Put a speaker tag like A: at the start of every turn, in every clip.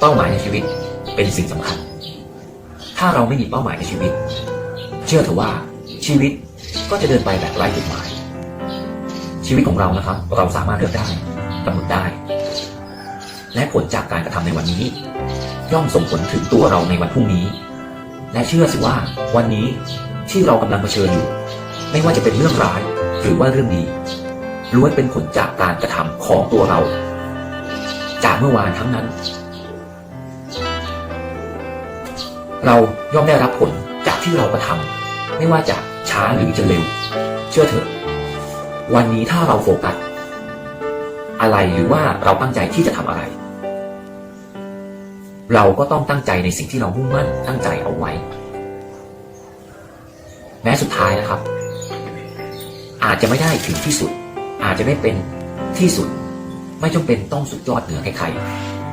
A: เป้าหมายในชีวิตเป็นสิ่งสำคัญ ถ้าเราไม่มีเป้าหมายในชีวิต เชื่อเถอะว่าชีวิตก็จะเดินไปแบบไร้จุดหมาย ชีวิตของเรานะครับ เราสามารถเลือกได้กำหนดได้ และผลจากการกระทำในวันนี้ ย่อมส่งผลถึงตัวเราในวันพรุ่งนี้ และเชื่อสิว่าวันนี้ที่เรากำลังเผชิญอยู่ ไม่ว่าจะเป็นเรื่องร้ายหรือว่าเรื่องดีล้วนเป็นผลจากการกระทำของตัวเรา จากเมื่อวานทั้งนั้น เราย่อมได้รับผลจากที่เรากระทำไม่ว่าจะช้าหรือจะเร็ว เชื่อเถอะ วันนี้ถ้าเราโฟกัสอะไรหรือว่าเราตั้งใจที่จะทำอะไร เราก็ต้องตั้งใจในสิ่งที่เรามุ่งมั่นตั้งใจเอาไว้ แม้สุดท้ายนะครับ อาจจะไม่ได้ถึงที่สุด อาจจะไม่เป็นที่สุด ไม่จำเป็นต้องสุดยอดเหนือใครๆ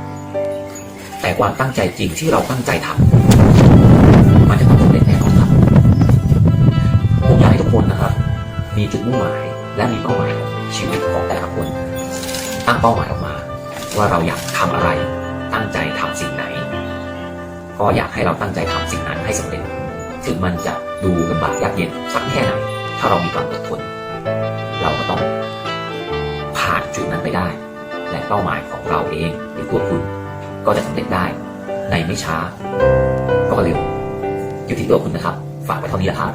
A: แต่ความตั้งใจจริงที่เราตั้งใจทำมันจะต้องสำเร็จแน่นอนครับผมอยากให้ทุกคนนะครับ มีจุดมุ่งหมายและมีเป้าหมายของชีวิตของแต่ละคน ตั้งเป้าหมายออกมา ว่าเราอยากทำอะไร ตั้งใจทำสิ่งไหน ก็อยากให้เราตั้งใจทำสิ่งนั้นให้สำเร็จ ถึงมันจะดูลำบากยากเย็นสักแค่ไหน ถ้าเรามีความอดทน เราก็ต้องผ่านจุดนั้นไปได้ และเป้าหมายของเราเองหรือตัวคุณ ก็จะสำเร็จได้ในไม่ช้า ก็เร็ว อยู่ที่ตัวคุณนะครับ ฝากไว้เท่านี้แหละครับ